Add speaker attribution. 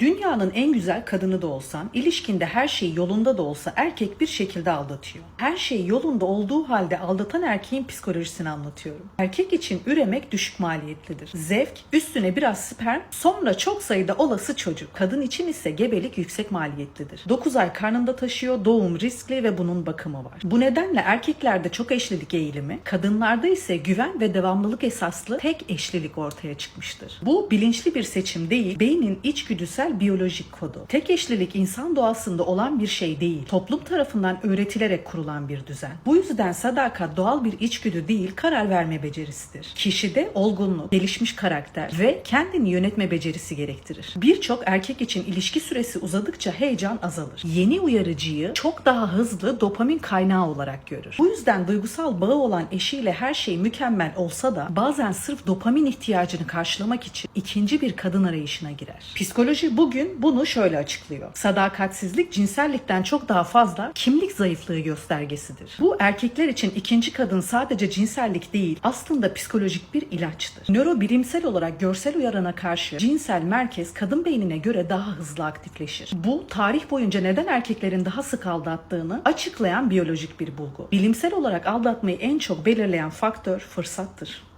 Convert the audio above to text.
Speaker 1: Dünyanın en güzel kadını da olsan, ilişkinde her şey yolunda da olsa erkek bir şekilde aldatıyor. Her şey yolunda olduğu halde aldatan erkeğin psikolojisini anlatıyorum. Erkek için üremek düşük maliyetlidir. Zevk, üstüne biraz sperm, sonra çok sayıda olası çocuk. Kadın için ise gebelik yüksek maliyetlidir. 9 ay karnında taşıyor, doğum riskli ve bunun bakımı var. Bu nedenle erkeklerde çok eşlilik eğilimi, kadınlarda ise güven ve devamlılık esaslı tek eşlilik ortaya çıkmıştır. Bu bilinçli bir seçim değil, beynin içgüdüsel biyolojik kodu. Tek eşlilik insan doğasında olan bir şey değil, toplum tarafından öğretilerek kurulan bir düzen. Bu yüzden sadakat doğal bir içgüdü değil, karar verme becerisidir. Kişide olgunluk, gelişmiş karakter ve kendini yönetme becerisi gerektirir. Birçok erkek için ilişki süresi uzadıkça heyecan azalır. Yeni uyarıcıyı çok daha hızlı dopamin kaynağı olarak görür. Bu yüzden duygusal bağı olan eşiyle her şey mükemmel olsa da bazen sırf dopamin ihtiyacını karşılamak için ikinci bir kadın arayışına girer. Psikoloji bugün bunu şöyle açıklıyor. Sadakatsizlik cinsellikten çok daha fazla kimlik zayıflığı göstergesidir. Bu erkekler için ikinci kadın sadece cinsellik değil aslında psikolojik bir ilaçtır. Nörobilimsel olarak görsel uyarana karşı cinsel merkez kadın beynine göre daha hızlı aktifleşir. Bu tarih boyunca neden erkeklerin daha sık aldattığını açıklayan biyolojik bir bulgu. Bilimsel olarak aldatmayı en çok belirleyen faktör fırsattır.